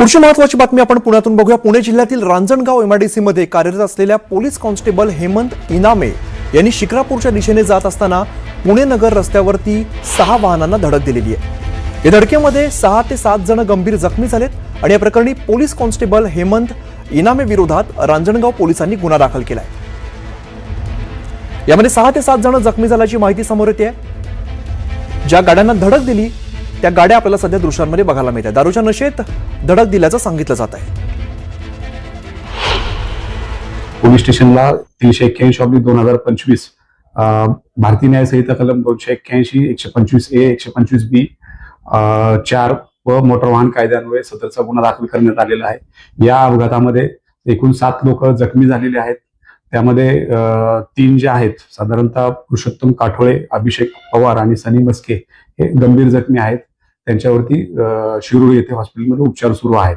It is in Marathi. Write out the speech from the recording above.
पुढची महत्वाची बातमी आपण पुण्यातून बघूया. पुणे जिल्ह्यातील रांजणगाव एमआयडीसी मध्ये कार्यरत असलेल्या पोलीस कॉन्स्टेबल हेमंत इनामे यांनी शिक्रापूरच्या दिशेने जात असताना पुणे नगर रस्त्यावरती सहा वाहनांना धडक दिलेली आहे. या धडकेमध्ये सहा ते सात जण गंभीर जखमी झालेत आणि या प्रकरणी पोलीस कॉन्स्टेबल हेमंत इनामे विरोधात रांजणगाव पोलिसांनी गुन्हा दाखल केलाय. यामध्ये सहा ते सात जण जखमी झाल्याची माहिती समोर येते. ज्या गाड्यांना धडक दिली त्या गाड्या आपल्याला सध्या दृश्यांमध्ये बघायला मिळतात. दारूच्या नशेत धडक दिल्याचं सांगितलं जात आहे. पोलीस स्टेशनला तीनशे एक्क्याऐंशी ऑब्लिक दोन हजार पंचवीस भारतीय न्याय संहिता कलम दोनशे एक्क्याऐंशी एकशे पंचवीस ए एकशे पंचवीस बी चार व मोटर वाहन कायद्यान्वये सदरचा गुन्हा दाखल करण्यात आलेला आहे. या अपघातामध्ये एकूण सात लोक जखमी झालेले आहेत. त्यामध्ये तीन जे आहेत साधारणतः पुरुषोत्तम काठोळे अभिषेक पवार आणि सनी मस्के हे गंभीर जखमी आहेत. त्यांच्यावरती अं, शिरूर येथे हॉस्पिटलमध्ये उपचार सुरू आहेत.